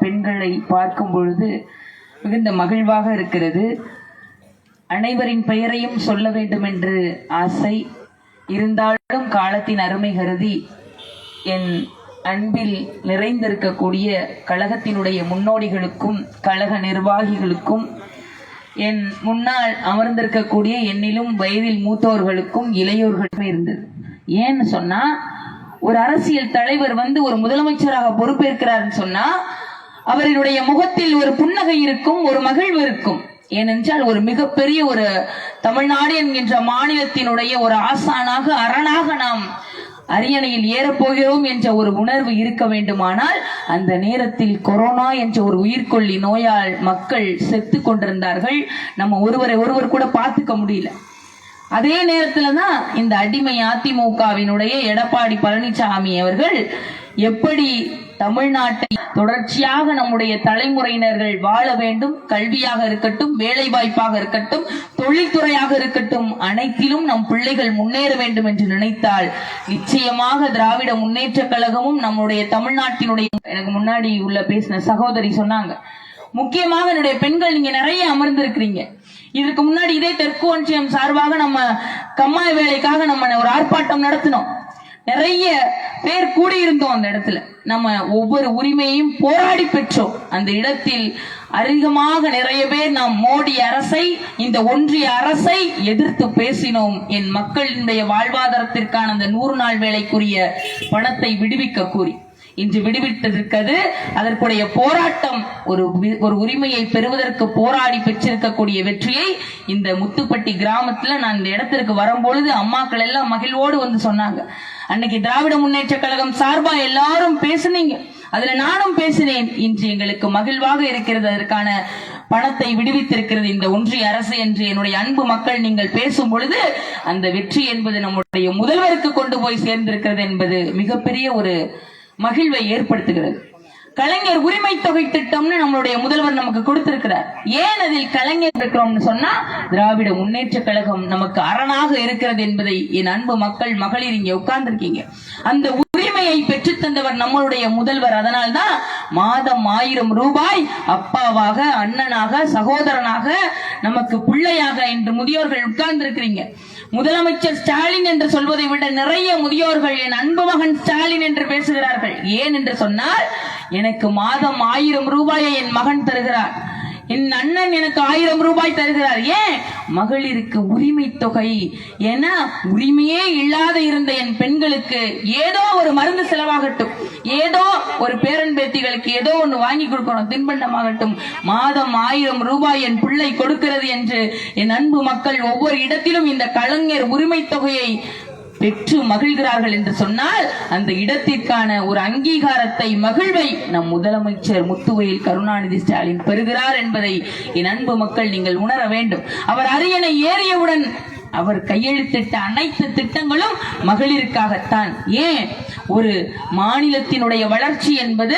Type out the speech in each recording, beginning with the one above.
பெண்களை பார்க்கும் பொழுது மிகுந்த மகிழ்வாக இருக்கிறது. அனைவரின் பெயரையும் சொல்ல வேண்டும் என்று ஆசை. இருந்தாலும் காலத்தின் அருமை கருதி என் அன்பில் நிறைந்திருக்கக்கூடிய கழகத்தினுடைய முன்னோடிகளுக்கும் கழக நிர்வாகிகளுக்கும் என் முன்னால் அமர்ந்திருக்கக்கூடிய என்னிலும் வயதில் மூத்தோர்களுக்கும் இளையோர்களுக்கும் இருந்தது. ஏன்னு சொன்னா ஒரு அரசியல் தலைவர் வந்து ஒரு முதலமைச்சராக பொறுப்பேற்கிறாருன்னு சொன்னா அவரினுடைய முகத்தில் ஒரு புன்னகை இருக்கும் ஒரு மகிழ்வு இருக்கும். ஏனென்றால் ஒரு மிகப்பெரிய ஒரு தமிழ்நாடு என்கின்ற மாநிலத்தினுடைய ஒரு ஆசானாக அரணாக நாம் அரியணையில் ஏறப்போகிறோம் என்ற ஒரு உணர்வு இருக்க வேண்டுமானால் அந்த நேரத்தில் கொரோனா என்ற ஒரு உயிர்கொல்லி நோயால் மக்கள் செத்து கொண்டிருந்தார்கள். நம்ம ஒருவரை ஒருவர் கூட பார்த்துக்க முடியல. அதே நேரத்துல தான் இந்த அடிமை அதிமுகவினுடைய எடப்பாடி பழனிசாமி அவர்கள் எப்படி தமிழ்நாட்டை தொடர்ச்சியாக நம்முடைய தலைமுறையினர்கள் வாழ வேண்டும் கல்வியாக இருக்கட்டும் வேலை வாய்ப்பாக இருக்கட்டும் தொழில்துறையாக இருக்கட்டும் அனைத்திலும் நம் பிள்ளைகள் முன்னேற வேண்டும் என்று நினைத்தால் நிச்சயமாக திராவிட முன்னேற்ற கழகமும் நம்முடைய தமிழ்நாட்டினுடைய எனக்கு முன்னாடி உள்ள பேசின சகோதரி சொன்னாங்க முக்கியமாக என்னுடைய பெண்கள் நீங்க நிறைய அமர்ந்திருக்கிறீங்க. இதுக்கு முன்னாடி இதே தெற்கு ஒன்றியம் சார்பாக நம்ம கம்மாய் வேலைக்காக நம்ம ஒரு ஆர்ப்பாட்டம் நடத்தினோம். நிறைய பேர் கூடியிருந்தோம் அந்த இடத்துல. நம்ம ஒவ்வொரு உரிமையையும் போராடி பெற்றோம். அந்த இடத்தில் அதிகமாக நிறைய பேர் நாம் மோடி அரசை இந்த ஒன்றிய அரசை எதிர்த்து பேசினோம். என் மக்களினுடைய வாழ்வாதாரத்திற்கான அந்த நூறு நாள் வேலைக்குரிய பணத்தை விடுவிக்க கூறி. இன்று விடுவிட்டிருக்கிறது அதற்குடைய போராட்டம் ஒரு ஒரு உரிமையை பெறுவதற்கு போராடி பெற்றிருக்கக்கூடிய வெற்றியை இந்த முத்துப்பட்டி கிராமத்துல நான் இந்த இடத்திற்கு வரும்பொழுது அம்மாக்கள் எல்லாம் மகிழ்வோடு வந்து சொன்னாங்க. அன்னைக்கு திராவிட முன்னேற்ற கழகம் சார்பா எல்லாரும் பேசுனீங்க. அதுல நானும் பேசினேன். இன்று எங்களுக்கு மகிழ்வாக இருக்கிறது. அதற்கான பணத்தை விடுவித்திருக்கிறது இந்த ஒன்றிய அரசு என்று என்னுடைய அன்பு மக்கள் நீங்கள் பேசும் பொழுது அந்த வெற்றி என்பது நம்முடைய முதல்வருக்கு கொண்டு போய் சேர்ந்திருக்கிறது என்பது மிகப்பெரிய ஒரு மகிழ்வை ஏற்படுத்துகிறது. கலைஞர் உரிமை தொகை திட்டம்னு நம்மளுடைய முதல்வர் நமக்கு கொடுத்திருக்கிறார். ஏன் அதில் கலைஞர் இருக்கிறோம்னு சொன்னா திராவிட முன்னேற்ற கழகம் நமக்கு அரணாக இருக்கிறது என்பதை என் அன்பு மக்கள் மகளிர் இங்க உட்கார்ந்துருக்கீங்க. அந்த உரிமையை பெற்று தந்தவர் நம்மளுடைய முதல்வர். அதனால்தான் மாதம் ஆயிரம் ரூபாய் அப்பாவாக அண்ணனாக சகோதரனாக நமக்கு பிள்ளையாக என்று முதியோர்கள் உட்கார்ந்து இருக்கிறீங்க முதலமைச்சர் ஸ்டாலின் என்று சொல்வதை விட நிறைய முதியோர்கள் என் அன்பு மகன் ஸ்டாலின் என்று பேசுகிறார்கள். ஏன் என்று சொன்னால் எனக்கு மாதம் ஆயிரம் ரூபாயை என் மகன் தருகிறார். என் அண்ணன் எனக்கு ஆயிரம் ரூபாய் தருகிறார். ஏன்? மகளிருக்கு உரிமை தொகை. ஏன்னா உரிமையே இல்லாத இருந்த என் பெண்களுக்கு ஏதோ ஒரு மருந்து செலவாகட்டும். ஏதோ ஒரு பேரன் பேத்திகளுக்கு ஏதோ ஒன்று வாங்கி கொடுக்கணும். தின்பண்டமாகட்டும். மாதம் ஆயிரம் ரூபாய் என் பிள்ளை கொடுக்கிறது என்று என் அன்பு மக்கள் ஒவ்வொரு இடத்திலும் இந்த கலைஞர் உரிமை தொகையை பெற்று மகிழ்கிறார்கள் என்று சொன்னால் அந்த இடத்திற்கான ஒரு அங்கீகாரத்தை மகிழ்வை நம் முதலமைச்சர் முத்துவையில் கருணாநிதி ஸ்டாலின் பெறுகிறார் என்பதை என் அன்பு மக்கள் நீங்கள் உணர வேண்டும். அவர் அரியணை ஏறியவுடன் அவர் கையெழுத்திட்ட அனைத்து திட்டங்களும் மகளிருக்காகத்தான். ஏன்? ஒரு மாநிலத்தினுடைய வளர்ச்சி என்பது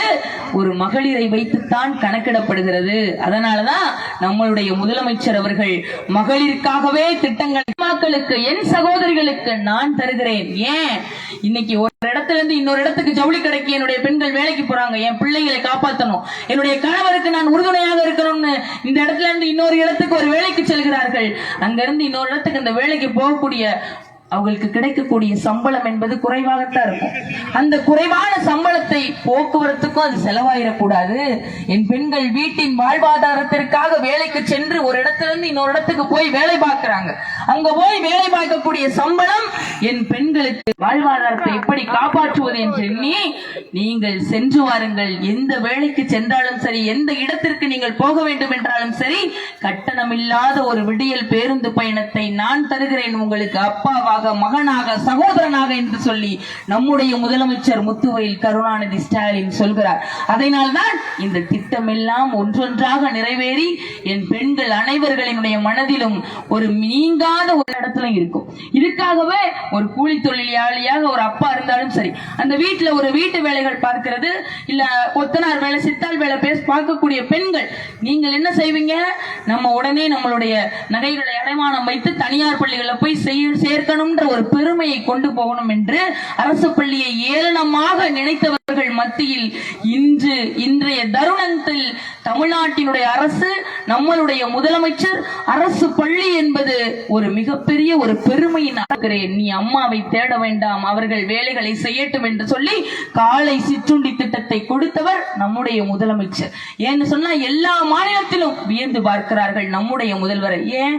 ஒரு மகளிரை வைத்துத்தான் கணக்கிடப்படுகிறது. அதனாலதான் நம்மளுடைய முதலமைச்சர் அவர்கள் மகளிருக்காகவே திட்டங்கள் மக்களுக்கு என் சகோதரிகளுக்கு நான் தருகிறேன். ஏன்? இன்னைக்கு ஒரு இடத்துல இருந்து இன்னொரு இடத்துக்கு ஜவுளி கடைக்கு என்னுடைய பெண்கள் வேலைக்கு போறாங்க. என் பிள்ளைகளை காப்பாற்றணும் என்னுடைய கணவருக்கு நான் உறுதுணையாக இருக்கணும்னு இந்த இடத்துல இருந்து இன்னொரு இடத்துக்கு ஒரு வேலைக்கு செல்கிறார்கள். அங்க இருந்து இன்னொரு இடத்துக்கு அந்த வேலைக்கு போகக்கூடிய அவங்களுக்கு கிடைக்கக்கூடிய சம்பளம் என்பது குறைவாகத்தான் இருக்கும். அந்த குறைவான சம்பளத்தை போக்குவரத்துக்கும் அது செலவாயிடக்கூடாது. என் பெண்கள் வீட்டின் வாழ்வாதாரத்திற்காக வேலைக்கு சென்று ஒரு இடத்துல இருந்து இன்னொரு இடத்துக்கு போய் வேலை பார்க்கிறாங்க. அங்க போய் வேலை பார்க்கக்கூடிய சம்பளம் என் பெண்களுக்கு வாழ்வாதாரத்தை எப்படி காப்பாற்றுவது என்று எண்ணி நீங்கள் சென்று வாருங்கள். எந்த வேலைக்கு சென்றாலும் சரி எந்த இடத்திற்கு நீங்கள் போக வேண்டும் என்றாலும் சரி கட்டணம் இல்லாத ஒரு விடியல் பேருந்து பயணத்தை நான் தருகிறேன் உங்களுக்கு. அப்பாவாக மகனாக சகோதரனாக என்று சொல்லி நம்முடைய முதலமைச்சர் முத்துவையில் கருணாநிதி ஸ்டாலின் சொல்கிறார். அதனால்தான் இந்த திட்டம் எல்லாம் ஒன்றொன்றாக நிறைவேறி என் பெண்கள் அனைவர்களினுடைய மனதிலும் ஒரு நீங்காத ஒரு இடத்துல இருக்கும். இதுக்காகவே ஒரு கூலி தொழிலாளியாக ஒரு அப்பா இருந்தாலும் சரி அந்த வீட்டுல ஒரு வீட்டு வேலைகள் பார்க்கிறது இல்ல கொத்தனார் வேலை சித்தாள் வேலை பேச பார்க்கக்கூடிய பெண்கள் நீங்கள் என்ன செய்வீங்க? நம்ம உடனே நம்மளுடைய நகைகளை அடைமானம் வைத்து தனியார் பள்ளிகளில் போய் செய்ய சேர்க்கணும். நடத்தணும்ன்ற ஒரு பெருமையை கொண்டு போகணும் என்று அரசு பள்ளியை ஏளனமாக நினைத்தவர்கள் மத்தியில் இன்று இன்றைய தருணத்தில் தமிழ்நாட்டினுடைய அரசு நம்மளுடைய முதலமைச்சர் அரசு பள்ளி என்பது ஒரு மிகப்பெரிய ஒரு பெருமையின் நீ அம்மாவை தேட வேண்டாம் அவர்கள் வேலைகளை செய்யட்டும் என்று சொல்லி காலை சிற்றுண்டி திட்டத்தை கொடுத்தவர் நம்முடைய முதலமைச்சர். ஏன்னு சொன்னா எல்லா மாநிலத்திலும் வியந்து பார்க்கிறார்கள் நம்முடைய முதல்வரை. ஏன்?